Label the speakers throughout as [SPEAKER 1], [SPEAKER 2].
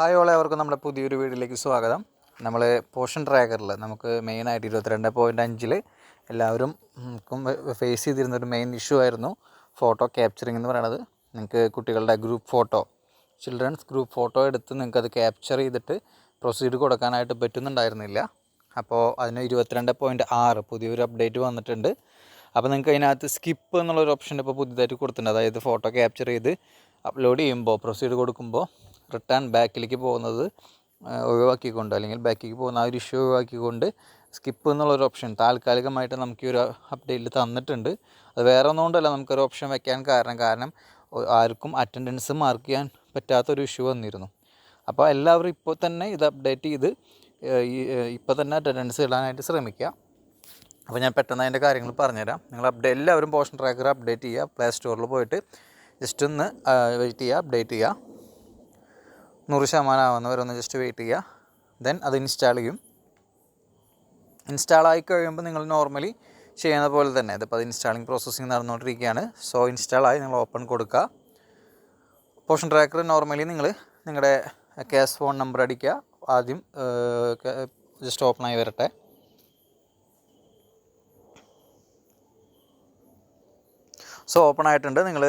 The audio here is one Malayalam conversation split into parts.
[SPEAKER 1] ഹായ് ഓളെ അവർക്ക് നമ്മുടെ പുതിയൊരു വീഡിയോയിലേക്ക് സ്വാഗതം. നമ്മൾ പോഷൻ ട്രാക്കറിൽ നമുക്ക് മെയിനായിട്ട് ഇരുപത്തിരണ്ട് പോയിന്റ് അഞ്ചിൽ എല്ലാവരും ഫേസ് ചെയ്തിരുന്ന ഒരു മെയിൻ ഇഷ്യൂ ആയിരുന്നു ഫോട്ടോ ക്യാപ്ചറിങ് എന്ന് പറയുന്നത് നിങ്ങൾക്ക് കുട്ടികളുടെ group photo children's group photo എടുത്ത് നിങ്ങൾക്ക് അത് ക്യാപ്ചർ ചെയ്തിട്ട് പ്രൊസീഡ് കൊടുക്കാനായിട്ട് പറ്റുന്നുണ്ടായിരുന്നില്ല. അപ്പോൾ അതിന് ഇരുപത്തിരണ്ട് പോയിന്റ് ആറ് പുതിയൊരു അപ്ഡേറ്റ് വന്നിട്ടുണ്ട്. അപ്പോൾ നിങ്ങൾക്ക് അതിനകത്ത് സ്കിപ്പ് എന്നുള്ളൊരു ഓപ്ഷൻ ഇപ്പോൾ പുതിയതായിട്ട് കൊടുത്തിട്ടുണ്ട്. അതായത് ഫോട്ടോ ക്യാപ്ചർ ചെയ്ത് അപ്ലോഡ് ചെയ്യുമ്പോൾ പ്രൊസീഡ് കൊടുക്കുമ്പോൾ റിട്ടേൺ ബാക്കിലേക്ക് പോകുന്നത് ഒഴിവാക്കിക്കൊണ്ട് അല്ലെങ്കിൽ ബാക്കിലേക്ക് പോകുന്ന ആ ഒരു ഇഷ്യൂ ഒഴിവാക്കിക്കൊണ്ട് സ്കിപ്പ് എന്നുള്ളൊരു ഓപ്ഷൻ താൽക്കാലികമായിട്ട് നമുക്ക് ഈ ഒരു അപ്ഡേറ്റിൽ തന്നിട്ടുണ്ട്. അത് വേറെ ഒന്നുകൊണ്ടല്ല നമുക്കൊരു ഓപ്ഷൻ വെക്കാൻ കാരണം കാരണം ആർക്കും അറ്റൻഡൻസ് മാർക്ക് ചെയ്യാൻ പറ്റാത്തൊരു ഇഷ്യൂ വന്നിരുന്നു. അപ്പോൾ എല്ലാവരും ഇപ്പോൾ തന്നെ ഇത് അപ്ഡേറ്റ് ചെയ്ത് ഇപ്പോൾ തന്നെ അറ്റൻഡൻസ് ഇടാനായിട്ട് ശ്രമിക്കുക. അപ്പോൾ ഞാൻ പെട്ടെന്ന് അതിന്റെ കാര്യങ്ങൾ പറഞ്ഞുതരാം. നിങ്ങൾ അപ്ഡേ എല്ലാവരും പോഷൻ ട്രാക്കർ അപ്ഡേറ്റ് ചെയ്യുക പ്ലേ സ്റ്റോറിൽ പോയിട്ട് ജസ്റ്റ് ഒന്ന് വെയിറ്റ് ചെയ്യുക അപ്ഡേറ്റ് ചെയ്യുക. നൂറ് ശതമാനം ആവുന്നവരെ ഒന്ന് ജസ്റ്റ് വെയിറ്റ് ചെയ്യുക. ദെൻ അത് ഇൻസ്റ്റാൾ ചെയ്യും. ഇൻസ്റ്റാൾ ആയി കഴിയുമ്പോൾ നിങ്ങൾ നോർമലി ചെയ്യുന്ന പോലെ തന്നെ ഇതിപ്പോൾ അത് ഇൻസ്റ്റാളിങ് പ്രോസസ്സിങ് നടന്നുകൊണ്ടിരിക്കുകയാണ്. സോ ഇൻസ്റ്റാൾ ആയി നിങ്ങൾ ഓപ്പൺ കൊടുക്കുക. പോഷൻ ട്രാക്കർ നോർമലി നിങ്ങൾ നിങ്ങളുടെ ക്യാഷ് ഫോൺ നമ്പർ അടിക്കുക. ആദ്യം ജസ്റ്റ് ഓപ്പൺ ആയി വരട്ടെ. സോ ഓപ്പൺ ആയിട്ടുണ്ട്. നിങ്ങൾ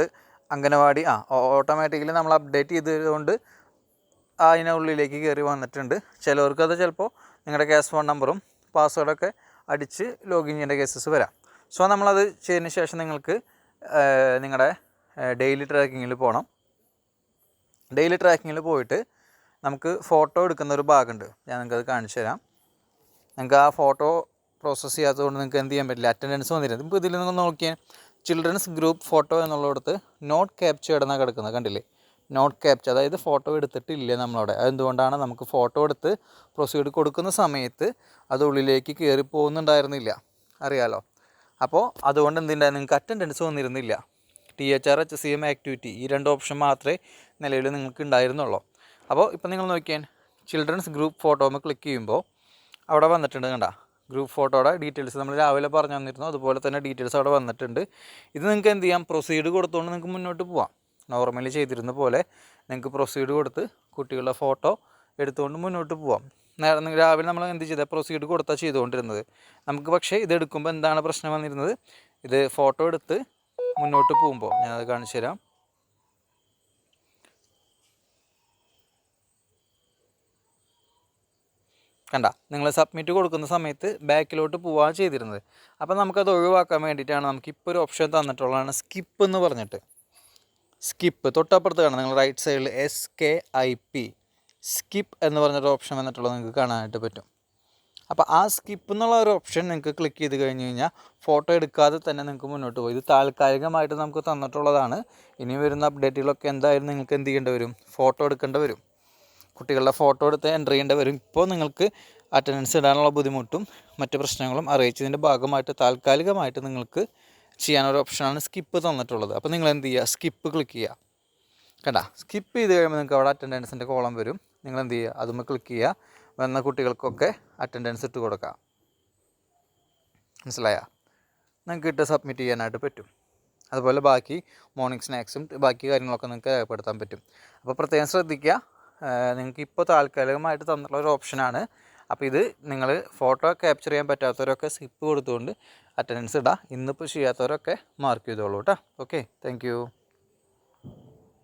[SPEAKER 1] അംഗനവാടി ആ ഓട്ടോമാറ്റിക്കലി നമ്മൾ അപ്ഡേറ്റ് ചെയ്തതുകൊണ്ട് അതിനുള്ളിലേക്ക് കയറി വന്നിട്ടുണ്ട്. ചിലവർക്ക് അത് ചിലപ്പോൾ നിങ്ങളുടെ ക്യാഷ് ഫോൺ നമ്പറും പാസ്വേഡൊക്കെ അടിച്ച് ലോഗിൻ ചെയ്യേണ്ട കേസസ് വരാം. സോ നമ്മളത് ചെയ്തതിന് ശേഷം നിങ്ങൾക്ക് നിങ്ങളുടെ ഡെയിലി ട്രാക്കിങ്ങിൽ പോകണം ഡെയിലി ട്രാക്കിങ്ങിൽ പോയിട്ട് നമുക്ക് ഫോട്ടോ എടുക്കുന്ന ഒരു ഭാഗമുണ്ട് ഞാൻ നിങ്ങൾക്കത് കാണിച്ചു തരാം. നിങ്ങൾക്ക് ആ ഫോട്ടോ പ്രോസസ്സ് ചെയ്യാത്തതുകൊണ്ട് നിങ്ങൾക്ക് എന്ത് ചെയ്യാൻ പറ്റില്ല. അറ്റൻഡൻസ് വന്നിരുന്നത് ഇപ്പോൾ ഇതിൽ നിങ്ങൾ നോക്കിയാൽ ചിൽഡ്രൻസ് ഗ്രൂപ്പ് ഫോട്ടോ എന്നുള്ളിടത്ത് നോട്ട് ക്യാപ്ചേർഡ് എന്നാണ് കിടക്കുന്നത്. കണ്ടില്ലേ? നോട്ട് ക്യാപ്ചർ അതായത് ഫോട്ടോ എടുത്തിട്ടില്ല നമ്മളവിടെ. അതെന്തുകൊണ്ടാണ് നമുക്ക് ഫോട്ടോ എടുത്ത് പ്രൊസീഡ് കൊടുക്കുന്ന സമയത്ത് അത് ഉള്ളിലേക്ക് കയറി പോകുന്നുണ്ടായിരുന്നില്ല? അറിയാലോ. അപ്പോൾ അതുകൊണ്ട് എന്തുണ്ടായി? നിങ്ങൾക്ക് attendance വന്നിരുന്നില്ല. T H R H C M activity ഈ രണ്ട് ഓപ്ഷൻ മാത്രമേ നിലവിൽ നിങ്ങൾക്ക് ഉണ്ടായിരുന്നുള്ളൂ. അപ്പോൾ ഇപ്പം നിങ്ങൾ നോക്കിയാൽ ചിൽഡ്രൻസ് ഗ്രൂപ്പ് ഫോട്ടോമ ക്ലിക്ക് ചെയ്യുമ്പോൾ അവിടെ വന്നിട്ടുണ്ട് കണ്ട. ഗ്രൂപ്പ് ഫോട്ടോയുടെ ഡീറ്റെയിൽസ് നമ്മൾ രാവിലെ പറഞ്ഞു തന്നിരുന്നു. അതുപോലെ തന്നെ ഡീറ്റെയിൽസ് അവിടെ വന്നിട്ടുണ്ട്. ഇത് നിങ്ങൾക്ക് എന്ത് ചെയ്യാം? പ്രൊസീഡ് കൊടുത്തുകൊണ്ട് നിങ്ങൾക്ക് മുന്നോട്ട് പോവാം. നോർമലി ചെയ്തിരുന്ന പോലെ നിങ്ങൾക്ക് പ്രൊസീഡ് കൊടുത്ത് കുട്ടികളുടെ ഫോട്ടോ എടുത്തുകൊണ്ട് മുന്നോട്ട് പോവാം. രാവിലെ നമ്മൾ എന്ത് ചെയ്താൽ പ്രൊസീഡ് കൊടുത്താൽ ചെയ്തുകൊണ്ടിരുന്നത്. നമുക്ക് പക്ഷേ ഇത് എടുക്കുമ്പോൾ എന്താണ് പ്രശ്നം വന്നിരുന്നത്? ഇത് ഫോട്ടോ എടുത്ത് മുന്നോട്ട് പോകുമ്പോൾ ഞാൻ അത് കാണിച്ചു തരാം. കണ്ട നിങ്ങൾ സബ്മിറ്റ് കൊടുക്കുന്ന സമയത്ത് ബാക്കിലോട്ട് പോവുകയാണ് ചെയ്തിരുന്നത്. അപ്പോൾ നമുക്കത് ഒഴിവാക്കാൻ വേണ്ടിയിട്ടാണ് നമുക്ക് ഇപ്പോൾ ഒരു ഓപ്ഷൻ തന്നിട്ടുള്ളതാണ് സ്കിപ്പ് എന്ന് പറഞ്ഞിട്ട്. സ്കിപ്പ്. തൊട്ടപ്പുറത്ത് കാണാം. നിങ്ങൾ റൈറ്റ് സൈഡിൽ S K I P skip എന്ന് പറഞ്ഞൊരു ഓപ്ഷൻ വന്നിട്ടുള്ളത് നിങ്ങൾക്ക് കാണാനായിട്ട് പറ്റും. അപ്പോൾ ആ സ്കിപ്പ് എന്നുള്ള ഒരു ഓപ്ഷൻ നിങ്ങൾക്ക് ക്ലിക്ക് ചെയ്ത് കഴിഞ്ഞ് കഴിഞ്ഞാൽ ഫോട്ടോ എടുക്കാതെ തന്നെ നിങ്ങൾക്ക് മുന്നോട്ട് പോയി. ഇത് താൽക്കാലികമായിട്ട് നമുക്ക് തന്നിട്ടുള്ളതാണ്. ഇനി വരുന്ന അപ്ഡേറ്റുകളൊക്കെ എന്തായാലും നിങ്ങൾക്ക് എന്ത് ചെയ്യേണ്ടി വരും? ഫോട്ടോ എടുക്കേണ്ടി വരും. കുട്ടികളുടെ ഫോട്ടോ എടുത്ത് എന്റർ ചെയ്യേണ്ടി വരും. ഇപ്പോൾ നിങ്ങൾക്ക് അറ്റൻഡൻസ് ഇടാനുള്ള ബുദ്ധിമുട്ടും മറ്റ് പ്രശ്നങ്ങളും അറിയിച്ചതിന്റെ ഭാഗമായിട്ട് താൽക്കാലികമായിട്ട് നിങ്ങൾക്ക് ചെയ്യാനൊരു ഓപ്ഷനാണ് സ്കിപ്പ് തന്നിട്ടുള്ളത്. അപ്പോൾ നിങ്ങൾ എന്ത് ചെയ്യുക? സ്കിപ്പ് ക്ലിക്ക് ചെയ്യുക. കണ്ട? സ്കിപ്പ് ചെയ്ത് കഴിയുമ്പോൾ നിങ്ങൾക്ക് അവിടെ അറ്റൻഡൻസിന്റെ കോളം വരും. നിങ്ങൾ എന്ത് ചെയ്യുക? അതുമ്പോൾ ക്ലിക്ക് ചെയ്യുക. വന്ന കുട്ടികൾക്കൊക്കെ അറ്റൻഡൻസ് ഇട്ട് കൊടുക്കുക. മനസ്സിലായ? നിങ്ങൾക്ക് ഇട്ട് സബ്മിറ്റ് ചെയ്യാനായിട്ട് പറ്റും. അതുപോലെ ബാക്കി മോർണിംഗ് സ്നാക്സും ബാക്കി കാര്യങ്ങളൊക്കെ നിങ്ങൾക്ക് രേഖപ്പെടുത്താൻ പറ്റും. അപ്പോൾ പ്രത്യേകം ശ്രദ്ധിക്കുക. നിങ്ങൾക്ക് ഇപ്പോൾ താൽക്കാലികമായിട്ട് തന്നിട്ടുള്ള ഒരു ഓപ്ഷനാണ് അപ്പോൾ ഇത് നിങ്ങൾ ഫോട്ടോ ക്യാപ്ചർ ചെയ്യാൻ പറ്റാത്തവരൊക്കെ സ്കിപ്പ് കൊടുത്തുകൊണ്ട് അറ്റൻഡൻസ് ഇടാം. ഇന്നിപ്പോൾ ചെയ്യാത്തവരൊക്കെ മാർക്ക് ചെയ്തോളൂ കേട്ടോ. Okay thank